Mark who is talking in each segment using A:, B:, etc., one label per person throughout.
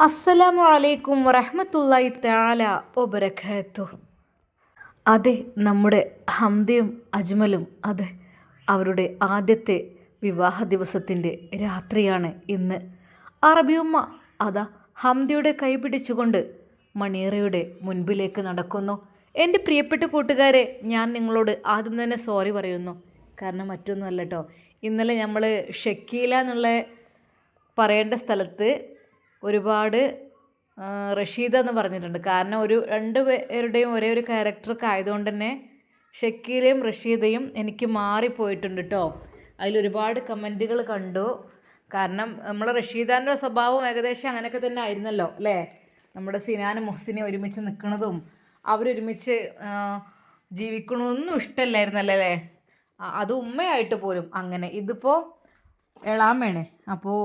A: അസ്സലാമു അലൈക്കും വറഹ്മത്തുള്ളാഹി താല ഒബരഖത്തു അതെ നമ്മുടെ ഹംദയും അജ്മലും അതെ അവരുടെ ആദ്യത്തെ വിവാഹ ദിവസത്തിന്റെ രാത്രിയാണ് ഇന്ന്. അറബിയുമ്മ അതാ ഹംദയുടെ കൈ പിടിച്ചുകൊണ്ട് മണിയറയുടെ മുൻപിലേക്ക് നടക്കുന്നു. എന്റെ പ്രിയപ്പെട്ട കൂട്ടുകാരെ ഞാൻ നിങ്ങളോട് ആദ്യം തന്നെ സോറി പറയുന്നു. കാരണം മറ്റൊന്നുമല്ല കേട്ടോ. ഇന്നലെ നമ്മൾ ഷക്കീല എന്നുള്ള പറയേണ്ട സ്ഥലത്ത് ഒരുപാട് റഷീദ എന്ന് പറഞ്ഞിട്ടുണ്ട്. കാരണം ഒരു രണ്ട് പേരുടെയും ഒരേ ഒരു ക്യാരക്ടറൊക്കെ ആയതുകൊണ്ട് തന്നെ ഷക്കീലയും റഷീദയും എനിക്ക് മാറിപ്പോയിട്ടുണ്ട് കേട്ടോ അതിലൊരുപാട് കമന്റുകൾ കണ്ടു. കാരണം നമ്മൾ റഷീദാന്റെ സ്വഭാവം ഏകദേശം അങ്ങനെയൊക്കെ തന്നെ ആയിരുന്നല്ലോ അല്ലേ? നമ്മുടെ സിനാനും മുഹസിനെ ഒരുമിച്ച് നിൽക്കുന്നതും അവരൊരുമിച്ച് ജീവിക്കണമെന്നും ഇഷ്ടമല്ലായിരുന്നല്ലോ അല്ലേ? അത് ഉമ്മയായിട്ട് പോലും അങ്ങനെ. ഇതിപ്പോൾ എളാമയാണ് അപ്പോൾ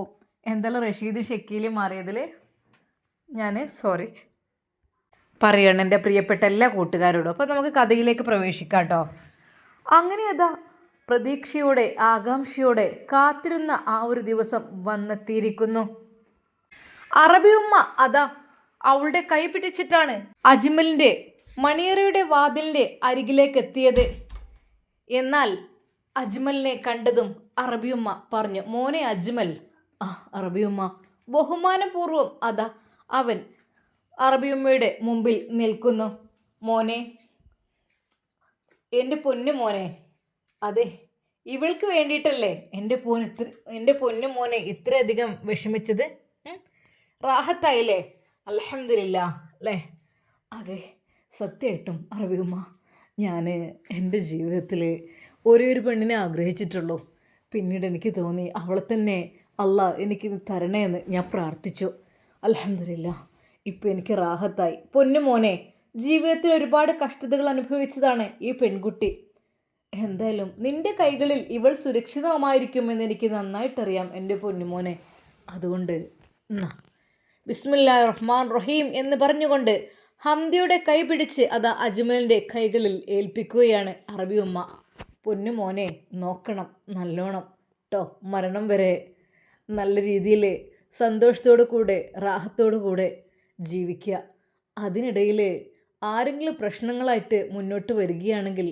A: എന്തായാലും റഷീദ് ഷക്കീലും മാറിയതിൽ ഞാൻ സോറി പറയണം എന്റെ പ്രിയപ്പെട്ട എല്ലാ കൂട്ടുകാരോടും. അപ്പോൾ നമുക്ക് കഥയിലേക്ക് പ്രവേശിക്കാം കേട്ടോ അങ്ങനെ അതാ പ്രതീക്ഷയോടെ ആകാംക്ഷയോടെ കാത്തിരുന്ന ആ ഒരു ദിവസം വന്നെത്തിയിരിക്കുന്നു. അറബിയുമ്മ അതാ അവളുടെ കൈ പിടിച്ചിട്ടാണ് അജ്മലിന്റെ മണിയറയുടെ വാതിലിന്റെ അരികിലേക്ക് എത്തിയത്. എന്നാൽ അജ്മലിനെ കണ്ടതും അറബിയുമ്മ പറഞ്ഞു മോനെ അജ്മൽ ആ അറബിയുമ്മ ബഹുമാനപൂർവം അതാ അവൻ അറബിയുമ്മയുടെ മുമ്പിൽ നിൽക്കുന്നു. മോനെ എന്റെ പൊന്നു മോനെ അതെ ഇവൾക്ക് വേണ്ടിയിട്ടല്ലേ എന്റെ പോൻ ഇത്ര എന്റെ പൊന്നു മോനെ ഇത്രയധികം വിഷമിച്ചത്? റാഹത്തായില്ലേ? അലഹമില്ല അല്ലേ? അതെ സത്യമായിട്ടും അറബിയുമ്മ ഞാൻ എന്റെ ജീവിതത്തിൽ ഒരേ ഒരു പെണ്ണിനെ ആഗ്രഹിച്ചിട്ടുള്ളൂ. പിന്നീട് എനിക്ക് തോന്നി അവളെ തന്നെ അല്ല എനിക്ക് തരണേന്ന് ഞാൻ പ്രാർത്ഥിച്ചു. അലഹമില്ല ഇപ്പം എനിക്ക് റാഹത്തായി. പൊന്നു മോനെ ജീവിതത്തിൽ ഒരുപാട് കഷ്ടതകൾ അനുഭവിച്ചതാണ് ഈ പെൺകുട്ടി. എന്തായാലും നിന്റെ കൈകളിൽ ഇവൾ സുരക്ഷിതമായിരിക്കുമെന്ന് എനിക്ക് നന്നായിട്ടറിയാം എന്റെ പൊന്നുമോനെ അതുകൊണ്ട് ബിസ്മില്ലാ റഹ്മാൻ റഹീം എന്ന് പറഞ്ഞുകൊണ്ട് ഹംദയുടെ കൈ പിടിച്ച് അത് അജ്മലിന്റെ കൈകളിൽ ഏൽപ്പിക്കുകയാണ് അറബി ഉമ്മ. പൊന്നുമോനെ നോക്കണം നല്ലോണം. ട്ടോ മരണം വരെ നല്ല രീതിയിൽ സന്തോഷത്തോടു കൂടെ റാഹത്തോടു കൂടെ ജീവിക്കുക. അതിനിടയിൽ ആരെങ്കിലും പ്രശ്നങ്ങളായിട്ട് മുന്നോട്ട് വരികയാണെങ്കിൽ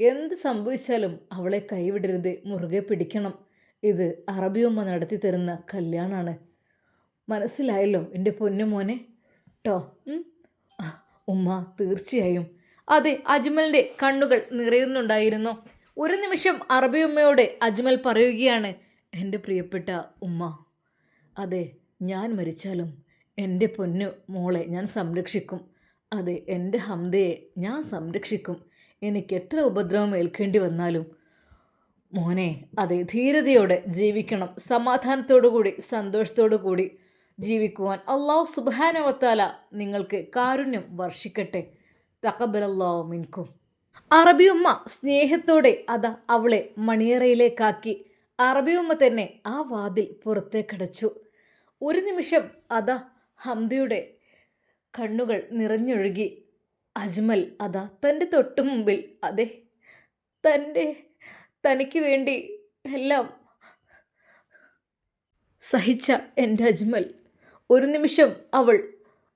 A: എന്ത് സംഭവിച്ചാലും അവളെ കൈവിടരുത് മുറുകെ പിടിക്കണം. ഇത് അറബിയമ്മ നടത്തി തരുന്ന കല്യാണമാണ് മനസ്സിലായല്ലോ എന്റെ പൊന്നുമോനെ ട്ടോ ഉം? ഉമ്മ തീർച്ചയായും. അതെ അജ്മലിന്റെ കണ്ണുകൾ നിറയുന്നുണ്ടായിരുന്നു. ഒരു നിമിഷം അറബിയമ്മയോട് അജ്മൽ പറയുകയാണ് എന്റെ പ്രിയപ്പെട്ട ഉമ്മ. അതെ ഞാൻ മരിച്ചാലും എന്റെ പൊന്നു മോളെ ഞാൻ സംരക്ഷിക്കും. അതെ എന്റെ ഹംദയെ ഞാൻ സംരക്ഷിക്കും. എനിക്ക് എത്ര ഉപദ്രവം ഏൽക്കേണ്ടി വന്നാലും. മോനെ അതെ ധീരതയോടെ ജീവിക്കണം. സമാധാനത്തോടു കൂടി സന്തോഷത്തോടു കൂടി ജീവിക്കുവാൻ അള്ളാഹു സുബാനവത്താല നിങ്ങൾക്ക് കാരുണ്യം വർഷിക്കട്ടെ. തക്കബലല്ലോ മിൻകും. അറബിയുമ്മ സ്നേഹത്തോടെ അതാ അവളെ മണിയറയിലേക്കാക്കി അറബിയുമ്മ തന്നെ ആ വാതിൽ പുറത്തേക്കടച്ചു ഒരു നിമിഷം അതാ ഹംദയുടെ കണ്ണുകൾ നിറഞ്ഞൊഴുകി. അജ്മൽ അതാ തന്റെ തൊട്ടു മുമ്പിൽ അതെ തന്റെ തനിക്ക് വേണ്ടി എല്ലാം സഹിച്ച എന്റെ അജ്മൽ. ഒരു നിമിഷം അവൾ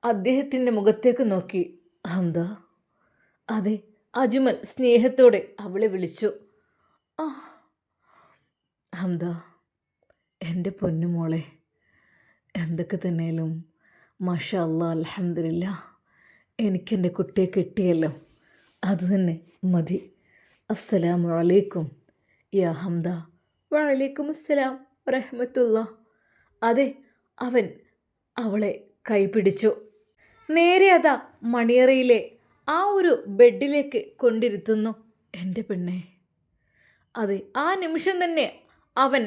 A: അദ്ദേഹത്തിന്റെ മുഖത്തേക്ക് നോക്കി. ഹംദ അതെ അജ്മൽ സ്നേഹത്തോടെ അവളെ വിളിച്ചു. ആ ഹംദ എന്റെ പൊന്നുമോളെ എന്തൊക്കെ തന്നെയാലും മഷ അല്ല അലഹമില്ല എനിക്കെന്റെ കുട്ടിയെ കിട്ടിയല്ലോ. അത് തന്നെ മതി. അസ്സലാമു അലൈക്കും. യാ ഹംദ വലൈക്കും അസ്സലാം റഹ്മത്തുള്ള അതെ അവൻ അവളെ കൈപിടിച്ചു നേരെ അതാ മണിയറയിലെ ആ ഒരു ബെഡിലേക്ക് കൊണ്ടിരുത്തുന്നു. എന്റെ പെണ്ണെ. അതെ ആ നിമിഷം തന്നെ അവൻ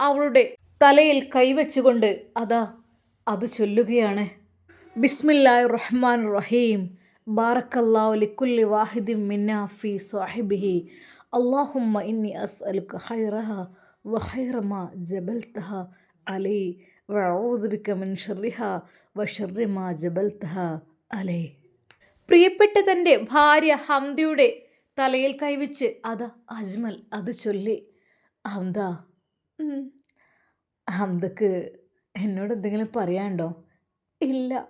A: അവളുടെ തലയിൽ കൈവച്ചുകൊണ്ട് അതാ അത് ചൊല്ലുകയാണ്. ബിസ്മില്ലായ് റഹ്മാൻ റഹീം ബാറക്കല്ലാഹു ലിക്കുല്ലി വാഹിദിൻ മിന്നാ ഫി സാഹിബിഹി അള്ളാഹുമ്മ ഇന്നി അസ്അലുക ഖൈറഹ വഹൈറമ ജബൽതഹ അലൈ. വഅഊദു ബിക മിൻ ഷർറിഹ വശർറി മാ ജബൽതഹ അലൈ. പ്രിയപ്പെട്ട തന്റെ ഭാര്യ ഹംദയുടെ തലയിൽ കൈവച്ച് അതാ അജ്മൽ അത് ചൊല്ലി. ഹംദ ഉം. ഹംദക്ക് എന്നോട് എന്തെങ്കിലും പറയാനുണ്ടോ? ഇല്ല.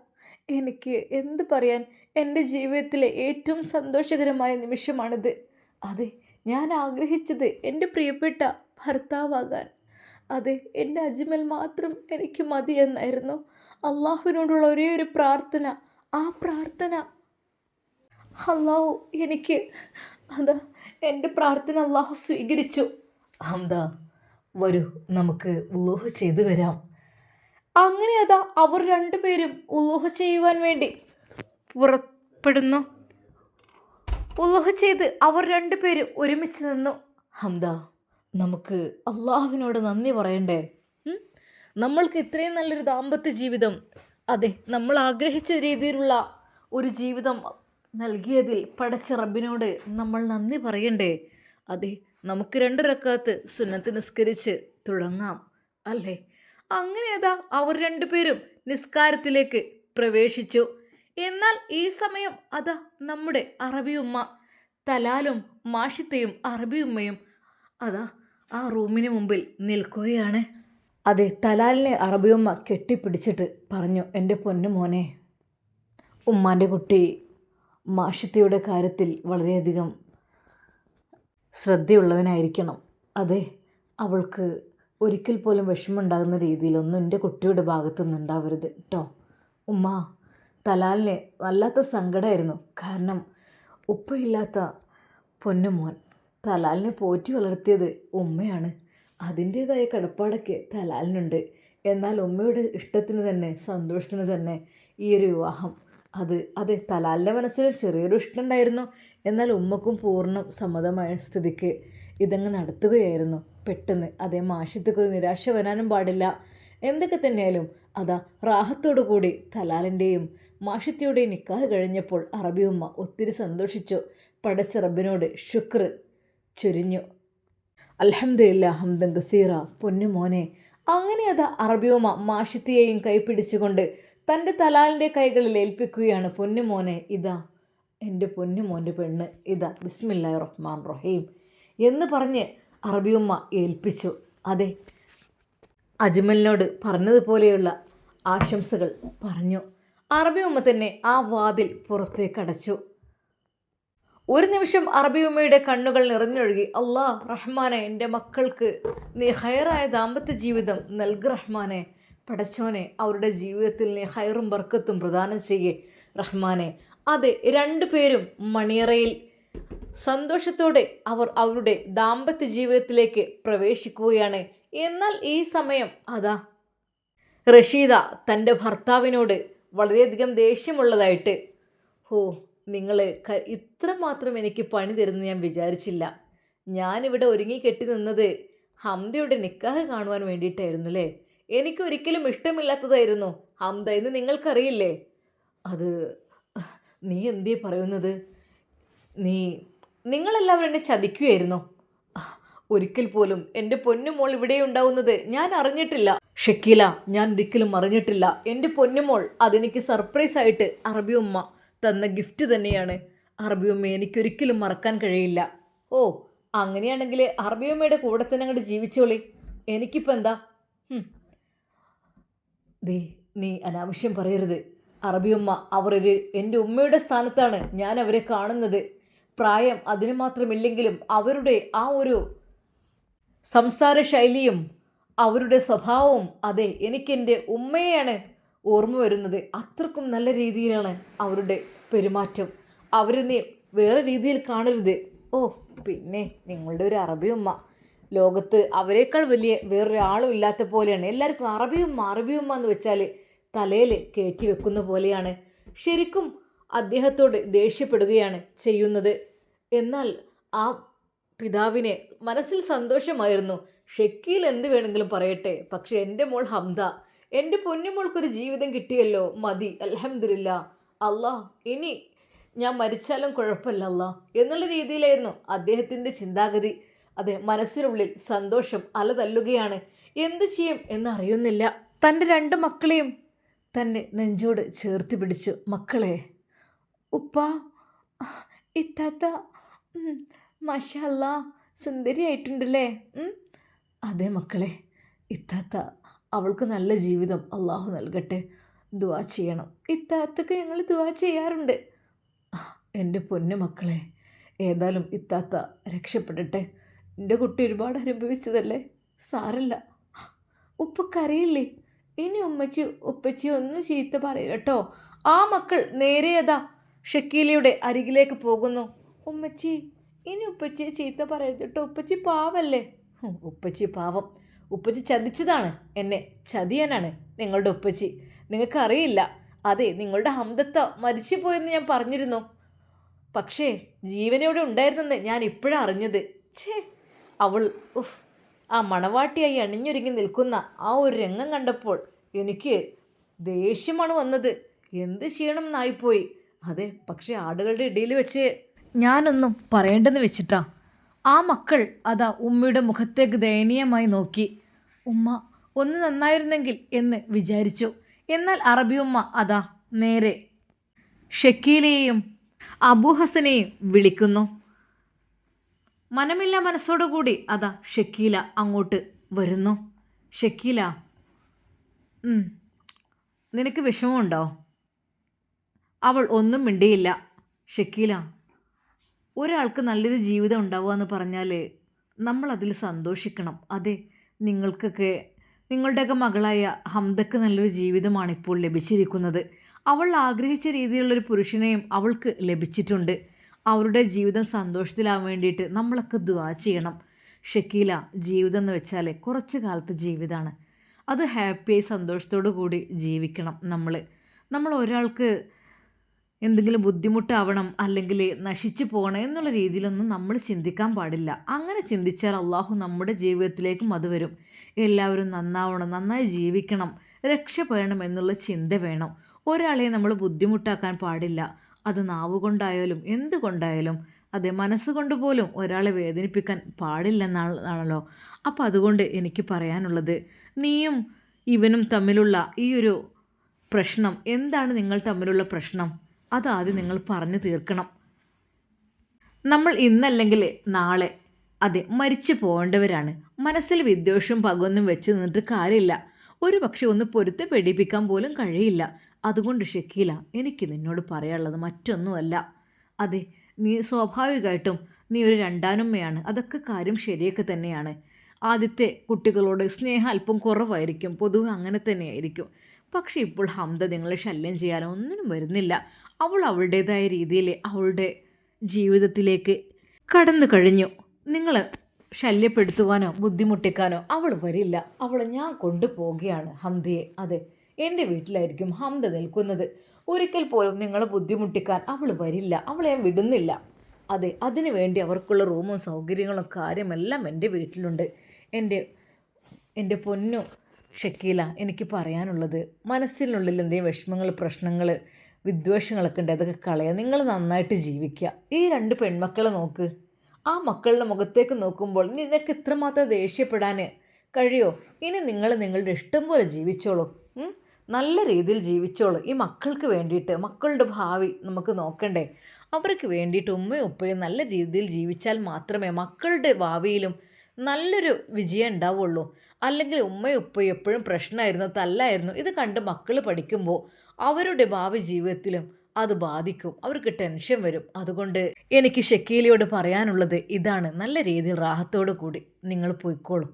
A: എനിക്ക് എന്ത് പറയാൻ? എന്റെ ജീവിതത്തിലെ ഏറ്റവും സന്തോഷകരമായ നിമിഷമാണിത്. അതെ ഞാൻ ആഗ്രഹിച്ചത് എന്റെ പ്രിയപ്പെട്ട ഭർത്താവാകാൻ. അതെ എന്റെ അജ്മൽ മാത്രം എനിക്ക് മതി എന്നായിരുന്നു. അള്ളാഹുവിനോടുള്ള ഒരേ ഒരു പ്രാർത്ഥന. ആ പ്രാർത്ഥന. അള്ളാഹു എനിക്ക് അതാ എന്റെ പ്രാർത്ഥന അള്ളാഹു സ്വീകരിച്ചു. ഹംദ വരൂ നമുക്ക് ഉള്ളൂഹ് ചെയ്തു വരാം. അങ്ങനെ അതാ അവർ രണ്ടുപേരും ഉള്ളൂഹ് ചെയ്യുവാൻ വേണ്ടി പുറപ്പെടുന്നു. ഉള്ളൂഹ് ചെയ്ത് അവർ രണ്ടുപേരും ഒരുമിച്ച് നിന്നു. ഹംദ നമുക്ക് അള്ളാഹുവിനോട് നന്ദി പറയണ്ടേ? നമ്മൾക്ക് ഇത്രയും നല്ലൊരു ദാമ്പത്യ ജീവിതം അതെ നമ്മൾ ആഗ്രഹിച്ച രീതിയിലുള്ള ഒരു ജീവിതം നൽകിയതിൽ പടച്ച റബ്ബിനോട് നമ്മൾ നന്ദി പറയണ്ടേ? അതെ നമുക്ക് രണ്ട് റക്കാത്ത് സുന്നത്ത് നിസ്കരിച്ച് തുടങ്ങാം. അല്ലേ? അങ്ങനെ അതാ അവർ രണ്ടുപേരും നിസ്കാരത്തിലേക്ക് പ്രവേശിച്ചു. എന്നാൽ ഈ സമയം അതാ നമ്മുടെ അറബിയുമ്മ തലാലും മാഷിത്തയും അറബിയുമ്മയും അതാ ആ റൂമിന് മുമ്പിൽ നിൽക്കുകയാണ്. അതെ തലാലിനെ അറബിയുമ്മ കെട്ടിപ്പിടിച്ചിട്ട് പറഞ്ഞു എന്റെ പൊന്നു മോനെ ഉമ്മാന്റെ കുട്ടി മാഷിത്തയുടെ കാര്യത്തിൽ വളരെയധികം ശ്രദ്ധയുള്ളവനായിരിക്കണം. അതെ അവൾക്ക് ഒരിക്കൽ പോലും വിഷമമുണ്ടാകുന്ന രീതിയിലൊന്നും എന്റെ കുട്ടിയുടെ ഭാഗത്തു നിന്നുണ്ടാവരുത് കേട്ടോ ഉമ്മ തലാലിന് വല്ലാത്ത സങ്കടമായിരുന്നു. കാരണം ഉപ്പയില്ലാത്ത പൊന്നുമോൻ തലാലിനെ പോറ്റി വളർത്തിയത് ഉമ്മയാണ്. അതിന്റേതായ കടപ്പാടൊക്കെ തലാലിനുണ്ട്. എന്നാൽ ഉമ്മയുടെ ഇഷ്ടത്തിന് തന്നെ സന്തോഷത്തിന് തന്നെ ഈ ഒരു വിവാഹം. അത് അതെ തലാലിന്റെ മനസ്സിൽ ചെറിയൊരു ഇഷ്ടം ഉണ്ടായിരുന്നു എന്നാൽ ഉമ്മക്കും പൂർണം സമ്മതമായ സ്ഥിതിക്ക് ഇതങ്ങ് നടത്തുകയായിരുന്നു. പെട്ടെന്ന് അതേ മാഷത്തേക്ക് ഒരു നിരാശ വരാനും പാടില്ല. എന്തൊക്കെ തന്നെയാലും അതാ റാഹത്തോടു കൂടി തലാലിന്റെയും മാഷത്തിയുടെയും നിക്കാഹ് കഴിഞ്ഞപ്പോൾ അറബി ഉമ്മ ഒത്തിരി സന്തോഷിച്ചു. പടച്ച റബ്ബിനോട് ശുക്ർ ചൊരിഞ്ഞു. അലഹമില്ല ഹംദൻ ഗസീറ. പൊന്നു മോനെ. അങ്ങനെ അതാ അറബിയോമ മാഷിത്തിയെയും കൈപിടിച്ചുകൊണ്ട് തന്റെ തലാലിന്റെ കൈകളിൽ ഏൽപ്പിക്കുകയാണ്. പൊന്നു മോനെ ഇതാ. എന്റെ പൊന്നു മോന്റെ പെണ്ണ്. ഇതാ ബിസ്മില്ലാ റഹ്മാൻ റഹീം എന്ന് പറഞ്ഞ് അറബിയമ്മ ഏൽപ്പിച്ചു. അതെ അജ്മലിനോട് പറഞ്ഞതുപോലെയുള്ള ആശംസകൾ പറഞ്ഞു. അറബിയമ്മ തന്നെ ആ വാതിൽ പുറത്തേക്ക് അടച്ചു. ഒരു നിമിഷം അറബിയമ്മയുടെ കണ്ണുകൾ നിറഞ്ഞൊഴുകി അള്ളാ റഹ്മാനെ എന്റെ മക്കൾക്ക് നീ ഹയറായ ദാമ്പത്യ ജീവിതം നൽക് റഹ്മാനെ. പടച്ചോനെ അവരുടെ ജീവിതത്തിൽ നീ ഹയറും ബർക്കത്തും പ്രദാനം ചെയ്യേ റഹ്മാനെ. അതെ രണ്ടുപേരും മണിയറയിൽ. സന്തോഷത്തോടെ അവർ അവരുടെ ദാമ്പത്യ ജീവിതത്തിലേക്ക് പ്രവേശിക്കുകയാണ്. എന്നാൽ ഈ സമയം അതാ. റഷീദ തന്റെ ഭർത്താവിനോട് വളരെയധികം ദേഷ്യമുള്ളതായിട്ട് ഹോ നിങ്ങൾ ഇത്രമാത്രം എനിക്ക് പണി തരുന്നു ഞാൻ വിചാരിച്ചില്ല. ഞാനിവിടെ ഒരുങ്ങി കെട്ടി നിന്നത് ഹംദയുടെ നിക്കാഹ് കാണുവാൻ വേണ്ടിയിട്ടായിരുന്നു അല്ലേ? എനിക്കൊരിക്കലും ഇഷ്ടമില്ലാത്തതായിരുന്നു ഹംദ എന്ന് നിങ്ങൾക്കറിയില്ലേ? അത് നീ എന്തേ പറയുന്നത്? നീ നിങ്ങളെല്ലാവരും എന്നെ ചതിക്കുകയായിരുന്നോ ഒരിക്കൽ പോലും എന്റെ പൊന്നുമോൾ ഇവിടെ ഉണ്ടാവുന്നത് ഞാൻ അറിഞ്ഞിട്ടില്ല. ഷക്കീല ഞാൻ ഒരിക്കലും അറിഞ്ഞിട്ടില്ല. എന്റെ പൊന്നുമോൾ അതെനിക്ക് സർപ്രൈസ് ആയിട്ട് അറബി ഉമ്മ തന്ന ഗിഫ്റ്റ് തന്നെയാണ്. അറബി ഉമ്മ എനിക്കൊരിക്കലും മറക്കാൻ കഴിയില്ല. ഓ അങ്ങനെയാണെങ്കിൽ അറബി ഉമ്മയുടെ കൂടെ തന്നെ അങ്ങോട്ട് ജീവിച്ചോളി. എനിക്കിപ്പോൾ എന്താ ദേ നീ അനാവശ്യം പറയരുത്. അറബിയുമ്മ അവർ ഒരു എന്റെ ഉമ്മയുടെ സ്ഥാനത്താണ് ഞാൻ അവരെ കാണുന്നത്. പ്രായം അതിന് മാത്രമില്ലെങ്കിലും അവരുടെ ആ ഒരു സംസാര ശൈലിയും അവരുടെ സ്വഭാവവും അതെ എനിക്കെന്റെ ഉമ്മയെയാണ് ഓർമ്മ വരുന്നത്. അത്രക്കും നല്ല രീതിയിലാണ് അവരുടെ പെരുമാറ്റം. അവരെ നീ വേറെ രീതിയിൽ കാണരുത്. ഓ പിന്നെ നിങ്ങളുടെ ഒരു അറബി ഉമ്മ. ലോകത്ത് അവരെക്കാൾ വലിയ വേറൊരാളും ഇല്ലാത്ത പോലെയാണ്. എല്ലാവർക്കും അറബിയമ്മ അറബിയുമ്മ എന്ന് വെച്ചാൽ തലയിൽ കയറ്റി വെക്കുന്ന പോലെയാണ് ശരിക്കും അദ്ദേഹത്തോട് ദേഷ്യപ്പെടുകയാണ് ചെയ്യുന്നത്. എന്നാൽ ആ പിതാവിനെ മനസ്സിൽ സന്തോഷമായിരുന്നു. ഷക്കീൽ എന്ത് വേണമെങ്കിലും പറയട്ടെ. പക്ഷെ എന്റെ മോൾ ഹംദ എന്റെ പൊന്നുമോൾക്കൊരു ജീവിതം കിട്ടിയല്ലോ മതി അലഹമില്ല അല്ലാ ഇനി ഞാൻ മരിച്ചാലും കുഴപ്പമില്ല അല്ലാ എന്നുള്ള രീതിയിലായിരുന്നു അദ്ദേഹത്തിന്റെ ചിന്താഗതി. അതെ മനസ്സിനുള്ളിൽ സന്തോഷം അലതല്ലുകയാണ്. എന്ത് ചെയ്യും എന്നറിയുന്നില്ല. തന്റെ രണ്ട് മക്കളെയും തന്നെ നെഞ്ചോട് ചേർത്ത് പിടിച്ചു. മക്കളെ ഉപ്പ ഇത്താത്ത മഷല്ല സുന്ദരിയായിട്ടുണ്ടല്ലേ അതെ മക്കളെ ഇത്താത്ത അവൾക്ക് നല്ല ജീവിതം അള്ളാഹു നൽകട്ടെ ദുവാ ചെയ്യണം. ഇത്താത്തക്ക് ഞങ്ങൾ ദുവാ ചെയ്യാറുണ്ട്. എന്റെ പൊന്നു മക്കളെ ഏതായാലും ഇത്താത്ത രക്ഷപ്പെടട്ടെ. എന്റെ കുട്ടി ഒരുപാട് അനുഭവിച്ചതല്ലേ? സാരല്ല. ഉപ്പക്കറിയില്ലേ? ഇനി ഉമ്മച്ചി ഉപ്പച്ചി ഒന്നും ചീത്ത പറയൂ കേട്ടോ. ആ മക്കൾ നേരെ അതാ ഷക്കീലയുടെ അരികിലേക്ക് പോകുന്നു. ഉമ്മച്ചി ഇനി ഉപ്പച്ചി ചീത്ത പറയരുത് കേട്ടോ. ഉപ്പച്ചി പാവല്ലേ? ഉപ്പച്ചി പാവം. ഉപ്പച്ചി ചതിച്ചതാണ്. എന്നെ ചതിയനാണ് നിങ്ങളുടെ ഉപ്പച്ചി. നിങ്ങൾക്കറിയില്ല. അതെ നിങ്ങളുടെ ഹംദത്ത മരിച്ചു പോയെന്ന് ഞാൻ പറഞ്ഞിരുന്നു. പക്ഷേ ജീവനോടെ ഉണ്ടായിരുന്നെന്ന് ഞാൻ ഇപ്പോഴാണ് അറിഞ്ഞത്. ഛേ അവൾ ഉഫ്. ആ മണവാട്ടിയായി അണിഞ്ഞൊരുങ്ങി നിൽക്കുന്ന ആ ഒരു രംഗം കണ്ടപ്പോൾ എനിക്ക് ദേഷ്യമാണ് വന്നത്. എന്ത് ചെയ്യണം എന്നായിപ്പോയി അതെ പക്ഷേ ആടുകളുടെ ഇടയിൽ വെച്ച് ഞാനൊന്നും പറയേണ്ടെന്ന് വെച്ചിട്ടാ. ആ മക്കൾ അതാ ഉമ്മയുടെ മുഖത്തേക്ക് ദയനീയമായി നോക്കി. ഉമ്മ ഒന്ന് നന്നായിരുന്നെങ്കിൽ എന്ന് വിചാരിച്ചു. എന്നാൽ അറബി ഉമ്മ അതാ നേരെ ഷക്കീലയെയും അബൂഹസനെയും വിളിക്കുന്നു. മനമില്ല മനസ്സോടുകൂടി അതാ ഷക്കീല അങ്ങോട്ട് വരുന്നു. ഷക്കീല നിനക്ക് വിഷമമുണ്ടോ? അവൾ ഒന്നും മിണ്ടിയില്ല. ഷക്കീല ഒരാൾക്ക് നല്ലൊരു ജീവിതം ഉണ്ടാവുക എന്ന് പറഞ്ഞാൽ നമ്മൾ അതിൽ സന്തോഷിക്കണം. അതെ നിങ്ങൾക്കൊക്കെ നിങ്ങളുടെയൊക്കെ മകളായ ഹംദക്ക് നല്ലൊരു ജീവിതമാണ് ഇപ്പോൾ ലഭിച്ചിരിക്കുന്നത്. അവൾ ആഗ്രഹിച്ച രീതിയിലുള്ളൊരു പുരുഷനെയും അവൾക്ക് ലഭിച്ചിട്ടുണ്ട്. അവരുടെ ജീവിതം സന്തോഷത്തിലാവാൻ വേണ്ടിയിട്ട് നമ്മളൊക്കെ ദുവാ ചെയ്യണം. ഷക്കീല ജീവിതം എന്ന് വെച്ചാൽ കുറച്ച് കാലത്തെ ജീവിതമാണ് അത് ഹാപ്പിയായി സന്തോഷത്തോടു കൂടി ജീവിക്കണം നമ്മൾ നമ്മൾ ഒരാൾക്ക് എന്തെങ്കിലും ബുദ്ധിമുട്ടാവണം അല്ലെങ്കിൽ നശിച്ചു പോകണം എന്നുള്ള രീതിയിലൊന്നും നമ്മൾ ചിന്തിക്കാൻ പാടില്ല. അങ്ങനെ ചിന്തിച്ചാൽ അള്ളാഹു നമ്മുടെ ജീവിതത്തിലേക്കും അത് വരും. എല്ലാവരും നന്നാവണം നന്നായി ജീവിക്കണം രക്ഷപ്പെടണം എന്നുള്ള ചിന്ത വേണം. ഒരാളെ നമ്മൾ ബുദ്ധിമുട്ടാക്കാൻ പാടില്ല. അത് നാവ് കൊണ്ടായാലും എന്തുകൊണ്ടായാലും അതെ മനസ്സുകൊണ്ട് പോലും ഒരാളെ വേദനിപ്പിക്കാൻ പാടില്ലെന്നാണല്ലോ. അപ്പം അതുകൊണ്ട് എനിക്ക് പറയാനുള്ളത് നീയും ഇവനും തമ്മിലുള്ള ഈ ഒരു പ്രശ്നം എന്താണ് നിങ്ങൾ തമ്മിലുള്ള പ്രശ്നം? അതാദ്യം നിങ്ങൾ പറഞ്ഞു തീർക്കണം. നമ്മൾ ഇന്നല്ലെങ്കിൽ നാളെ. അതെ മരിച്ചു പോകേണ്ടവരാണ്. മനസ്സിൽ വിദ്വേഷവും പകൊന്നും വെച്ച് നിന്നിട്ട് കാര്യമില്ല. ഒരു പക്ഷെ ഒന്ന് പൊരുത്തപ്പെടിപ്പിക്കാൻ പോലും കഴിയില്ല. അതുകൊണ്ട് ഷക്കീല എനിക്ക് നിന്നോട് പറയാനുള്ളത് മറ്റൊന്നുമല്ല. അതെ നീ സ്വാഭാവികമായിട്ടും നീ ഒരു രണ്ടാനുമ്മയാണ്. അതൊക്കെ കാര്യം ശരിയൊക്കെ തന്നെയാണ്. ആദ്യത്തെ കുട്ടികളോട് സ്നേഹം അല്പം കുറവായിരിക്കും. പൊതുവെ അങ്ങനെ തന്നെയായിരിക്കും. പക്ഷേ ഇപ്പോൾ ഹംദ നിങ്ങളെ ശല്യം ചെയ്യാനോ ഒന്നിനും വരുന്നില്ല. അവൾ അവളുടേതായ രീതിയിൽ അവളുടെ ജീവിതത്തിലേക്ക് കടന്നു കഴിഞ്ഞു. നിങ്ങൾ ശല്യപ്പെടുത്തുവാനോ ബുദ്ധിമുട്ടിക്കാനോ അവൾ വരില്ല. അവൾ ഞാൻ കൊണ്ടുപോവുകയാണ് ഹംദയെ. അതെ എന്റെ വീട്ടിലായിരിക്കും ഹംദ നിൽക്കുന്നത്. ഒരിക്കൽ പോലും നിങ്ങളെ ബുദ്ധിമുട്ടിക്കാൻ അവൾ വരില്ല. അവളെ ഞാൻ വിടുന്നില്ല. അതെ അതിനു വേണ്ടി അവർക്കുള്ള റൂമും സൗകര്യങ്ങളും കാര്യമെല്ലാം എന്റെ വീട്ടിലുണ്ട്. എന്റെ എന്റെ പൊന്നു ഷക്കീല എനിക്ക് പറയാനുള്ളത് മനസ്സിനുള്ളിൽ എന്തെങ്കിലും വിഷമങ്ങൾ പ്രശ്നങ്ങൾ വിദ്വേഷങ്ങളൊക്കെ ഉണ്ട് അതൊക്കെ കളയുക നിങ്ങൾ നന്നായിട്ട് ജീവിക്കുക ഈ രണ്ട് പെൺമക്കളെ നോക്ക്. ആ മക്കളുടെ മുഖത്തേക്ക് നോക്കുമ്പോൾ നിനക്ക് ഇത്രമാത്രം ദേഷ്യപ്പെടാൻ കഴിയോ? ഇനി നിങ്ങൾ നിങ്ങളുടെ ഇഷ്ടം പോലെ ജീവിച്ചോളൂ? നല്ല രീതിയിൽ ജീവിച്ചോളൂ. ഈ മക്കൾക്ക് വേണ്ടിയിട്ട് മക്കളുടെ ഭാവി നമുക്ക് നോക്കണ്ടേ? അവർക്ക് വേണ്ടിയിട്ട് ഉമ്മയും ഉപ്പയും നല്ല രീതിയിൽ ജീവിച്ചാൽ മാത്രമേ മക്കളുടെ ഭാവിയിലും നല്ലൊരു വിജയം ഉണ്ടാവുള്ളൂ. അല്ലെങ്കിൽ ഉമ്മയും ഉപ്പയും എപ്പോഴും പ്രശ്നമായിരുന്നു തല്ലായിരുന്നു. ഇത് കണ്ട് മക്കൾ പഠിക്കുമ്പോൾ അവരുടെ ഭാവി ജീവിതത്തിലും അത് ബാധിക്കും. അവർക്ക് ടെൻഷൻ വരും. അതുകൊണ്ട് എനിക്ക് ഷക്കീലയോട് പറയാനുള്ളത് ഇതാണ്. നല്ല രീതിയിൽ റാഹത്തോടു കൂടി നിങ്ങൾ പോയിക്കോളും.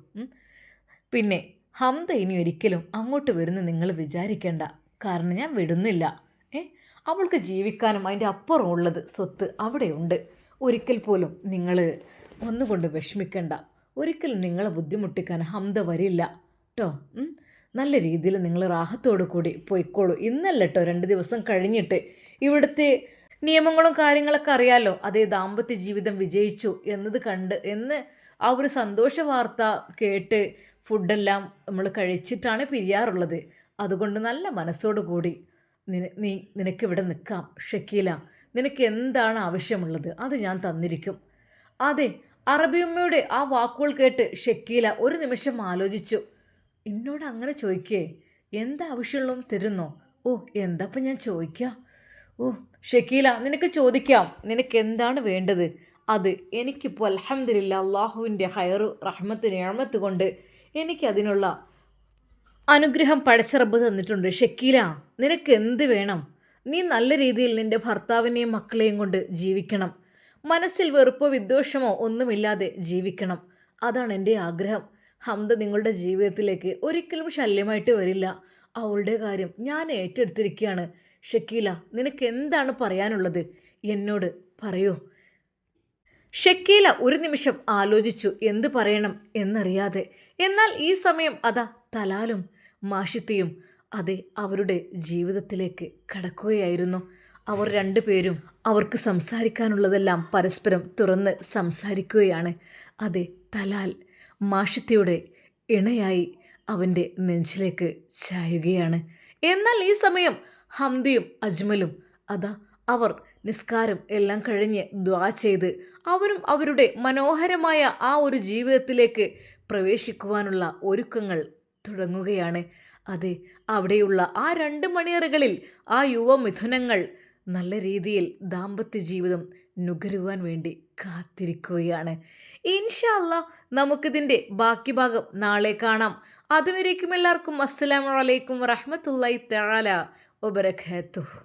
A: പിന്നെ ഹംദ ഇനി ഒരിക്കലും അങ്ങോട്ട് വരുന്ന നിങ്ങൾ വിചാരിക്കേണ്ട. കാരണം ഞാൻ വിടുന്നില്ല. ഏ? അവൾക്ക് ജീവിക്കാനും അതിന്റെ അപ്പുറം ഉള്ളത് സ്വത്ത് അവിടെയുണ്ട്. ഒരിക്കൽ പോലും നിങ്ങൾ ഒന്നുകൊണ്ട് വിഷമിക്കണ്ട. ഒരിക്കലും നിങ്ങളെ ബുദ്ധിമുട്ടിക്കാൻ ഹംദ വരില്ല. കേട്ടോ നല്ല രീതിയിൽ നിങ്ങൾ റാഹത്തോടു കൂടി പോയിക്കോളൂ. ഇന്നല്ല കേട്ടോ രണ്ട് ദിവസം കഴിഞ്ഞിട്ട്. ഇവിടുത്തെ നിയമങ്ങളും കാര്യങ്ങളൊക്കെ അറിയാലോ. അതേ ദാമ്പത്യ ജീവിതം വിജയിച്ചു എന്നത് കണ്ട് എന്ന് ആ ഒരു സന്തോഷ വാർത്ത കേട്ട് ഫുഡെല്ലാം നമ്മൾ കഴിച്ചിട്ടാണ് പിരിയാറുള്ളത്. അതുകൊണ്ട് നല്ല മനസ്സോടു കൂടി നീ നിനക്കിവിടെ നിൽക്കാം ഷക്കീല നിനക്ക് എന്താണ് ആവശ്യമുള്ളത്? അത് ഞാൻ തന്നിരിക്കും. അതെ അറബിയമ്മയുടെ ആ വാക്കുകൾ കേട്ട് ഷക്കീല ഒരു നിമിഷം ആലോചിച്ചു. എന്നോട് അങ്ങനെ ചോദിക്കേ? എന്താ എന്താവശ്യമുള്ളതും തരുന്നോ? ഓ എന്താപ്പം ഞാൻ ചോദിക്കാം? ഓ ഷക്കീല നിനക്ക് ചോദിക്കാം. നിനക്ക് എന്താണ് വേണ്ടത്? അത് എനിക്കിപ്പോൾ അലഹമില്ല അള്ളാഹുവിന്റെ ഹയറു റഹ്മത്ത് ഞാമത്ത് കൊണ്ട് എനിക്കതിനുള്ള അനുഗ്രഹം പഴച്ചറബ് തന്നിട്ടുണ്ട്. ഷക്കീല നിനക്ക് എന്ത് വേണം? നീ നല്ല രീതിയിൽ നിന്റെ ഭർത്താവിനെയും മക്കളെയും കൊണ്ട് ജീവിക്കണം. മനസ്സിൽ വെറുപ്പോ വിദ്വേഷമോ ഒന്നുമില്ലാതെ ജീവിക്കണം. അതാണ് എന്റെ ആഗ്രഹം. ഹംദ നിങ്ങളുടെ ജീവിതത്തിലേക്ക് ഒരിക്കലും ശല്യമായിട്ട് വരില്ല. അവളുടെ കാര്യം ഞാൻ ഏറ്റെടുത്തിരിക്കുകയാണ്. ഷക്കീല നിനക്ക് എന്താണ് പറയാനുള്ളത്? എന്നോട് പറയൂ. ഷക്കീല ഒരു നിമിഷം ആലോചിച്ചു. എന്തു പറയണം എന്നറിയാതെ എന്നാൽ ഈ സമയം അതാ തലാലും മാഷിത്തിയും അതെ അവരുടെ ജീവിതത്തിലേക്ക് കടക്കുകയായിരുന്നു. അവർ രണ്ടുപേരും അവർക്ക് സംസാരിക്കാനുള്ളതെല്ലാം പരസ്പരം തുറന്ന് സംസാരിക്കുകയാണ്. അതെ തലാൽ മാഷിത്തിയുടെ ഇണയായി അവന്റെ നെഞ്ചിലേക്ക് ചായുകയാണ്. എന്നാൽ ഈ സമയം ഹംദിയും അജ്മലും അതാ അവർ നിസ്കാരം എല്ലാം കഴിഞ്ഞ് ദ്വാ ചെയ്ത് അവരും അവരുടെ മനോഹരമായ ആ ഒരു ജീവിതത്തിലേക്ക് പ്രവേശിക്കുവാനുള്ള ഒരുക്കങ്ങൾ തുടങ്ങുകയാണ്. അതെ അവിടെയുള്ള ആ രണ്ട് മണിയറകളിൽ ആ യുവമിഥുനങ്ങൾ നല്ല രീതിയിൽ ദാമ്പത്യ ജീവിതം നുകരുവാൻ വേണ്ടി കാത്തിരിക്കുകയാണ്. ഇൻഷല്ല നമുക്കിതിന്റെ ബാക്കി ഭാഗം നാളെ കാണാം. അതുവരേക്കും എല്ലാവർക്കും അസ്സലാമലൈക്കും വറഹമത്തല്ലായി തആല വബറകാതുഹു.